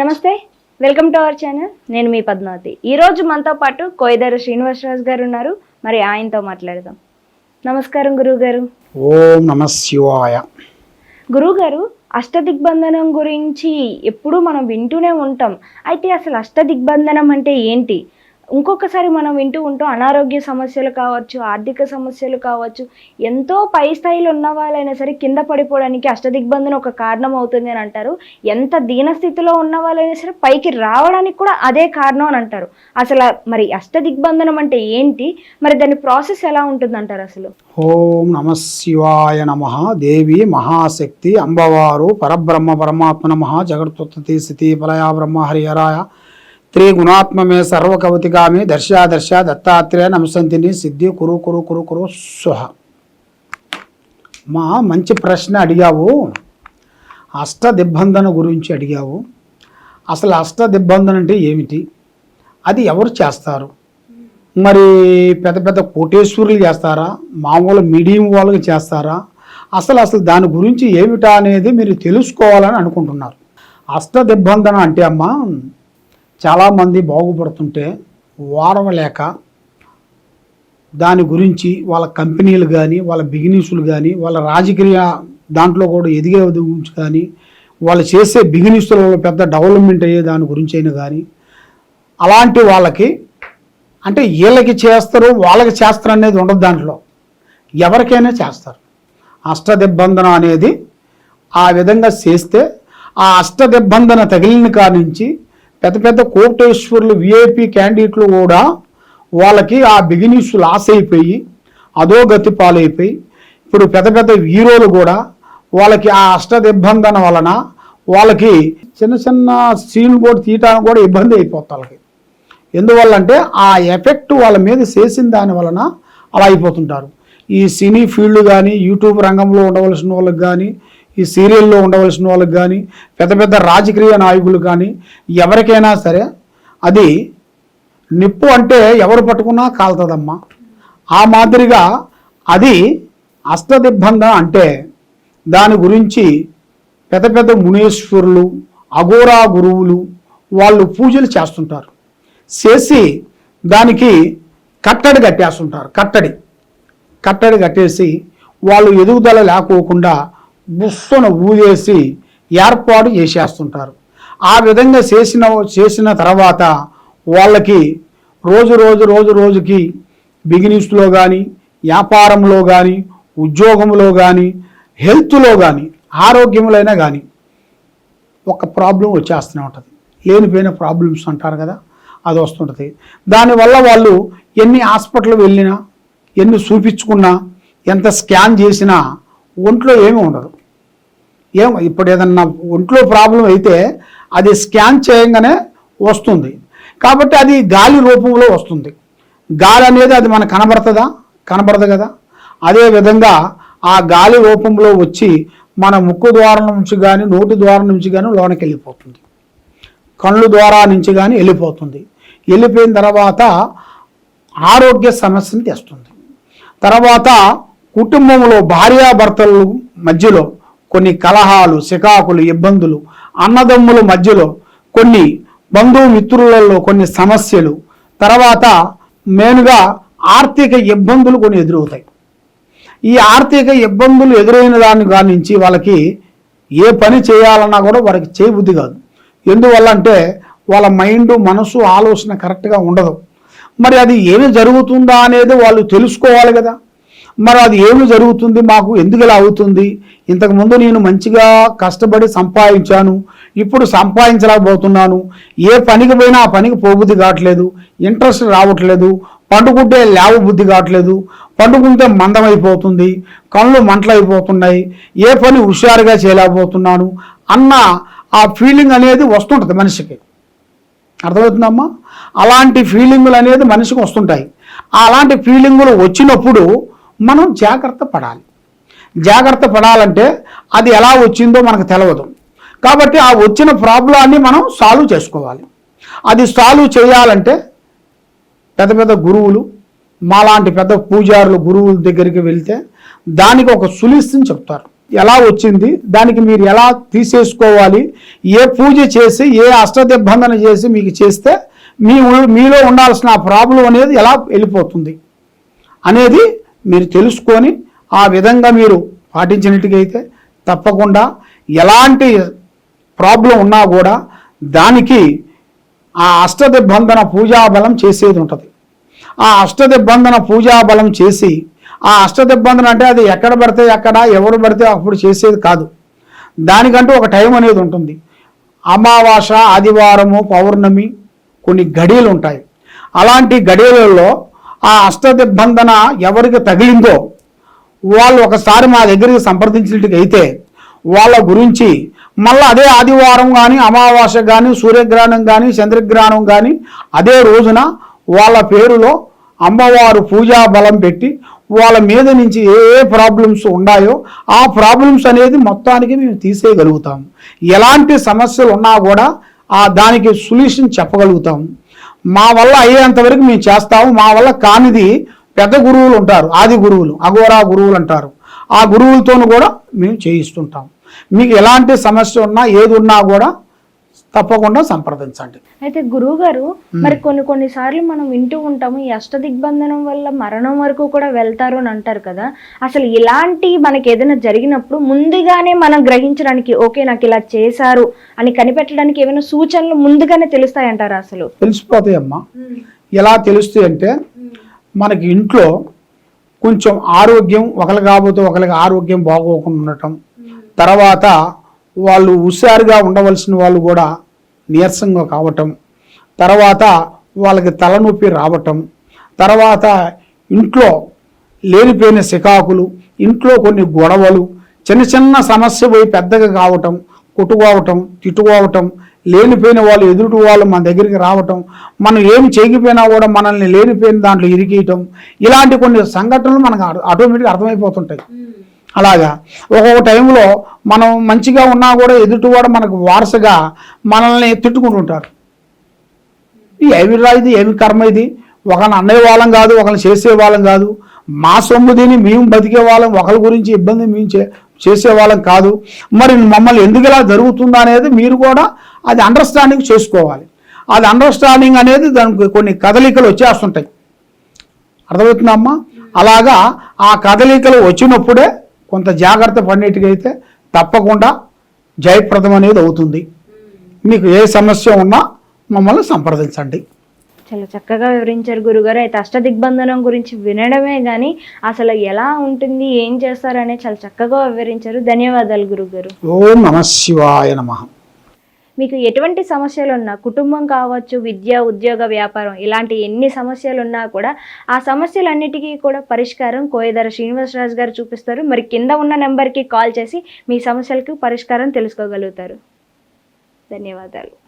నమస్తే welcome to our channel. నేను మీ పద్మావతి. ఈ రోజు మనతో పాటు కోయిదర శ్రీనివాసరాజు గారు ఉన్నారు. మరి ఆయనతో మాట్లాడదాం. నమస్కారం గురువు గారు ఓం నమ శివాయ. గురువు గారు అష్టదిగ్బంధనం గురించి ఎప్పుడూ మనం వింటూనే ఉంటాం. అయితే అసలు అష్టదిగ్బంధనం అంటే ఏంటి? ఇంకొకసారి మనం వింటూ ఉంటాం అనారోగ్య సమస్యలు కావచ్చు ఆర్థిక సమస్యలు కావచ్చు ఎంతో పై స్థాయిలో ఉన్న వాళ్ళైనా సరే కింద పడిపోవడానికి అష్టదిగ్బంధనం ఒక కారణం అవుతుంది అని అంటారు. ఎంత దీనస్థితిలో ఉన్న వాళ్ళైనా సరే పైకి రావడానికి కూడా అదే కారణం అని అంటారు. అసలు మరి అష్టదిగ్బంధనం అంటే ఏంటి? మరి దాని ప్రాసెస్ ఎలా ఉంటుంది అంటారు అసలు? ఓం నమ శివాయ నమ దేవి మహాశక్తి అంబవారు పరబ్రహ్మ పరమాత్మ నమ జగత్తుత్తి స్థితి పలయా బ్రహ్మ హరిహరాయ త్రిగుణాత్మమే సర్వకవతిగామి దర్శాదర్శ దత్తాత్రేయ నమసంతిని సిద్ధి కురు కురు కురు కురు స్వహ. మా మంచి ప్రశ్న అడిగావు. అష్టదిబ్బంధన గురించి అడిగావు. అసలు అష్టదిబ్బంధన అంటే ఏమిటి? అది ఎవరు చేస్తారు? మరి పెద్ద పెద్ద కోటేశ్వరులు చేస్తారా? మామూలు మీడియం వాళ్ళకి చేస్తారా? అసలు అసలు దాని గురించి ఏమిటా అనేది మీరు తెలుసుకోవాలని అనుకుంటున్నారు. అష్టదిబ్బంధన అంటే అమ్మా చాలామంది బాగుపడుతుంటే వారవలేక దాని గురించి వాళ్ళ కంపెనీలు కానీ వాళ్ళ బిజినెస్లు కానీ వాళ్ళ రాజకీయ దాంట్లో కూడా ఎదిగే గురించి కానీ వాళ్ళు చేసే బిజినెస్లలో పెద్ద డెవలప్మెంట్ అయ్యే దాని గురించి అయినా కానీ అలాంటి వాళ్ళకి అంటే వీళ్ళకి చేస్తారు వాళ్ళకి చేస్తారు అనేది ఉండదు దాంట్లో. ఎవరికైనా చేస్తారు. అష్టదిబ్బంధన అనేది ఆ విధంగా చేస్తే ఆ అష్టదిబ్బంధన తగిలిన కాడి నుంచి పెద్ద పెద్ద కోటేశ్వర్లు విఐపి క్యాండిడేట్లు కూడా వాళ్ళకి ఆ బిగినీస్ లాస్ అయిపోయి అదో గతి పాలైపోయి ఇప్పుడు పెద్ద పెద్ద హీరోలు కూడా వాళ్ళకి ఆ అష్టదిబ్బంధన వలన వాళ్ళకి చిన్న చిన్న సీన్లు కూడా తీయటానికి కూడా ఇబ్బంది అయిపోతుంది వాళ్ళకి. ఎందువల్ల అంటే ఆ ఎఫెక్ట్ వాళ్ళ మీద చేసిన దాని వలన అలా అయిపోతుంటారు. ఈ సినీ ఫీల్డ్ కానీ యూట్యూబ్ రంగంలో ఉండవలసిన వాళ్ళకి కానీ ఈ సీరియల్లో ఉండవలసిన వాళ్ళకి కానీ పెద్ద పెద్ద రాజకీయ నాయకులు కానీ ఎవరికైనా సరే అది నిప్పు అంటే ఎవరు పట్టుకున్నా కాలుతుందమ్మా. ఆ మాదిరిగా అది అష్టదిబ్బంధ అంటే దాని గురించి పెద్ద పెద్ద మునీశ్వరులు అఘోరా గురువులు వాళ్ళు పూజలు చేస్తుంటారు. చేసి దానికి కట్టడి కట్టేస్తుంటారు. కట్టడి. కట్టడి కట్టేసి వాళ్ళు ఎదుగుదల లేకోకుండా బుస్సును ఊదేసి ఏర్పాటు చేసేస్తుంటారు. ఆ విధంగా చేసిన చేసిన తర్వాత వాళ్ళకి రోజు రోజు రోజు రోజుకి బిజినెస్లో కానీ వ్యాపారంలో కానీ ఉద్యోగంలో కానీ హెల్త్లో కానీ ఆరోగ్యంలోనే కానీ ఒక ప్రాబ్లం వచ్చేస్తూనే ఉంటుంది. లేనిపోయిన ప్రాబ్లమ్స్ అంటారు కదా అది వస్తుంటుంది. దానివల్ల వాళ్ళు ఎన్ని హాస్పిటల్ వెళ్ళినా ఎన్ని చూపించుకున్నా ఎంత స్కాన్ చేసినా ఒంట్లో ఏమీ ఉండదు. ఏం ఇప్పుడు ఏదన్నా ఒంట్లో ప్రాబ్లం అయితే అది స్కాన్ చేయంగానే వస్తుంది. కాబట్టి అది గాలి రూపంలో వస్తుంది. గాలి అనేది అది మనకు కనబడుతుందా? కనబడదు కదా. అదే విధంగా ఆ గాలి రూపంలో వచ్చి మన ముక్కు ద్వారం నుంచి కానీ నోటి ద్వారం నుంచి కానీ లోనకి వెళ్ళిపోతుంది. కళ్ళు ద్వారా నుంచి కానీ వెళ్ళిపోతుంది. వెళ్ళిపోయిన తర్వాత ఆరోగ్య సమస్యను తెస్తుంది. తర్వాత కుటుంబంలో భార్యాభర్తల మధ్యలో కొన్ని కలహాలు సికాకులు ఇబ్బందులు అన్నదమ్ముల మధ్యలో కొన్ని బంధుమిత్రులలో కొన్ని సమస్యలు తర్వాత మెయిన్గా ఆర్థిక ఇబ్బందులు కొన్ని ఎదురవుతాయి. ఈ ఆర్థిక ఇబ్బందులు ఎదురైన దాని కాడి నుంచి వాళ్ళకి ఏ పని చేయాలన్నా కూడా వారికి చేయబుద్ధి కాదు. ఎందువల్ల అంటే వాళ్ళ మైండ్ మనసు ఆలోచన కరెక్ట్గా ఉండదు. మరి అది ఏమి జరుగుతుందా అనేది వాళ్ళు తెలుసుకోవాలి కదా. మరి అది ఏమి జరుగుతుంది? మాకు ఎందుకు ఇలా అవుతుంది? ఇంతకుముందు నేను మంచిగా కష్టపడి సంపాదించాను. ఇప్పుడు సంపాదించలేకపోతున్నాను. ఏ పనికి పోయినా ఆ పనికి పోబుద్ధి కావట్లేదు. ఇంట్రెస్ట్ రావట్లేదు. పండుకుంటే లేవ బుద్ధి కావట్లేదు. పండుకుంటే మందమైపోతుంది. కళ్ళు మంటలైపోతున్నాయి. ఏ పని హుషారుగా చేయలేకపోతున్నాను అన్న ఆ ఫీలింగ్ అనేది వస్తుంటుంది మనిషికి. అర్థమవుతుందమ్మా? అలాంటి ఫీలింగులు అనేది మనిషికి వస్తుంటాయి. అలాంటి ఫీలింగులు వచ్చినప్పుడు మనం జాగ్రత్త పడాలి. జాగ్రత్త పడాలంటే అది ఎలా వచ్చిందో మనకు తెలియదు కాబట్టి ఆ వచ్చిన ప్రాబ్లాన్ని మనం సాల్వ్ చేసుకోవాలి. అది సాల్వ్ చేయాలంటే పెద్ద పెద్ద గురువులు మాలాంటి పెద్ద పూజారులు గురువుల దగ్గరికి వెళ్తే దానికి ఒక సులిస్ని చెప్తారు. ఎలా వచ్చింది? దానికి మీరు ఎలా తీసేసుకోవాలి? ఏ పూజ చేసి ఏ అష్టదిబ్బందన చేసి మీకు చేస్తే మీ మీలో ఉండాల్సిన ఆ ప్రాబ్లం అనేది ఎలా వెళ్ళిపోతుంది? అనేది మీరు తెలుసుకొని ఆ విధంగా మీరు పాటించినట్టుగైతే తప్పకుండా ఎలాంటి ప్రాబ్లం ఉన్నా కూడా దానికి ఆ అష్టదిబ్బంధన పూజాబలం చేసేది ఉంటుంది. ఆ అష్టదిబ్బంధన పూజాబలం చేసి ఆ అష్టదిబ్బందన అంటే అది ఎక్కడ పడితే ఎక్కడ ఎవరు పడితే అప్పుడు చేసేది కాదు. దానికంటూ ఒక టైం అనేది ఉంటుంది. అమావాస ఆదివారము పౌర్ణమి కొన్ని గడియలు ఉంటాయి. అలాంటి గడియలలో ఆ అష్టదిబ్బందన ఎవరికి తగిలిందో వాళ్ళు ఒకసారి మా దగ్గరికి సంప్రదించినట్టుకైతే వాళ్ళ గురించి మళ్ళీ అదే ఆదివారం కానీ అమావాస్య కానీ సూర్యగ్రహణం కానీ చంద్రగ్రహణం కానీ అదే రోజున వాళ్ళ పేరులో అమ్మవారు పూజా బలం పెట్టి వాళ్ళ మీద నుంచి ఏ ఏ ప్రాబ్లమ్స్ ఉన్నాయో ఆ ప్రాబ్లమ్స్ అనేది మొత్తానికి మేము తీసేయగలుగుతాము ఎలాంటి సమస్యలు ఉన్నా కూడా ఆ దానికి సొల్యూషన్ చెప్పగలుగుతాము మా వల్ల అయ్యేంత వరకు మేము చేస్తాము మా వల్ల కానిది పెద్ద గురువులు ఉంటారు ఆది గురువులు అఘోరా గురువులు అంటారు. ఆ గురువులతోనూ కూడా మేము చేయిస్తుంటాం. మీకు ఎలాంటి సమస్య ఉన్నా ఏది ఉన్నా కూడా తప్పకుండా సంప్రదించండి. అయితే గురువు గారు మరి కొన్ని కొన్ని సార్లు మనం వింటూ ఉంటాము ఈ అష్ట దిగ్బంధనం వల్ల మరణం వరకు కూడా వెళ్తారు అని అంటారు కదా. అసలు ఇలాంటి మనకి ఏదైనా జరిగినప్పుడు ముందుగానే మనం గ్రహించడానికి ఓకే నాకు ఇలా చేశారు అని కనిపెట్టడానికి ఏమైనా సూచనలు ముందుగానే తెలుస్తాయంటారా అసలు? తెలిసిపోతాయి అమ్మా. ఎలా తెలుస్తాయి అంటే మనకి ఇంట్లో కొంచెం ఆరోగ్యం ఒకరు కాకపోతే ఒకరికి ఆరోగ్యం బాగోకుండా ఉండటం తర్వాత వాళ్ళు హుషారుగా ఉండవలసిన వాళ్ళు కూడా నీరసంగా కావటం తర్వాత వాళ్ళకి తలనొప్పి రావటం తర్వాత ఇంట్లో లేనిపోయిన సికాకులు ఇంట్లో కొన్ని గొడవలు చిన్న చిన్న సమస్య పోయి పెద్దగా కావటం కొట్టుకోవటం తిట్టుకోవటం లేనిపోయిన వాళ్ళు ఎదుటి వాళ్ళు మన దగ్గరికి రావటం మనం ఏమి చేయకపోయినా కూడా మనల్ని లేనిపోయిన దాంట్లో ఇరికేయటం ఇలాంటి కొన్ని సంఘటనలు మనకు ఆటోమేటిక్గా అర్థమైపోతుంటాయి. అలాగా. ఒక్కొక్క టైంలో మనం మంచిగా ఉన్నా కూడా ఎదుటివాడు మనకు వారసగా మనల్ని తిట్టుకుంటుంటారు ఇది ఏమి రా ఇది ఏమి కర్మ ఇది. ఒకరిని అన్నయ్య వాళ్ళం కాదు ఒకరిని చేసే వాళ్ళం కాదు. మా సొమ్ము తిని మేము బతికే వాళ్ళం ఒకరి గురించి ఇబ్బంది మేము చే చేసే వాళ్ళం కాదు. మరి మమ్మల్ని ఎందుకు ఇలా జరుగుతుందా అనేది మీరు కూడా అది అండర్స్టాండింగ్ చేసుకోవాలి. అది అండర్స్టాండింగ్ అనేది దానికి కొన్ని కదలికలు వచ్చేస్తుంటాయి. అర్థమవుతుందమ్మా అలాగా ఆ కదలికలు వచ్చినప్పుడే కొంత జాగ్రత్త పడినట్టుగైతే తప్పకుండా జయప్రదం అనేది అవుతుంది. మీకు ఏ సమస్య ఉన్నా మమ్మల్ని సంప్రదించండి. చాలా చక్కగా వివరించారు గురుగారు. అయితే అష్ట దిగ్బంధనం గురించి వినడమే కానీ అసలు ఎలా ఉంటుంది ఏం చేస్తారనే చాలా చక్కగా వివరించారు. ధన్యవాదాలు గురుగారు. ఓం నమ శివాయ నమ. మీకు ఎటువంటి సమస్యలు ఉన్నా కుటుంబం కావచ్చు విద్య ఉద్యోగ వ్యాపారం ఇలాంటి ఎన్ని సమస్యలు ఉన్నా కూడా ఆ సమస్యలన్నిటికీ కూడా పరిష్కారం కోయదర శ్రీనివాసరాజు గారు చూపిస్తారు. మరి కింద ఉన్న నెంబర్కి కాల్ చేసి మీ సమస్యలకు పరిష్కారం తెలుసుకోగలుగుతారు. ధన్యవాదాలు.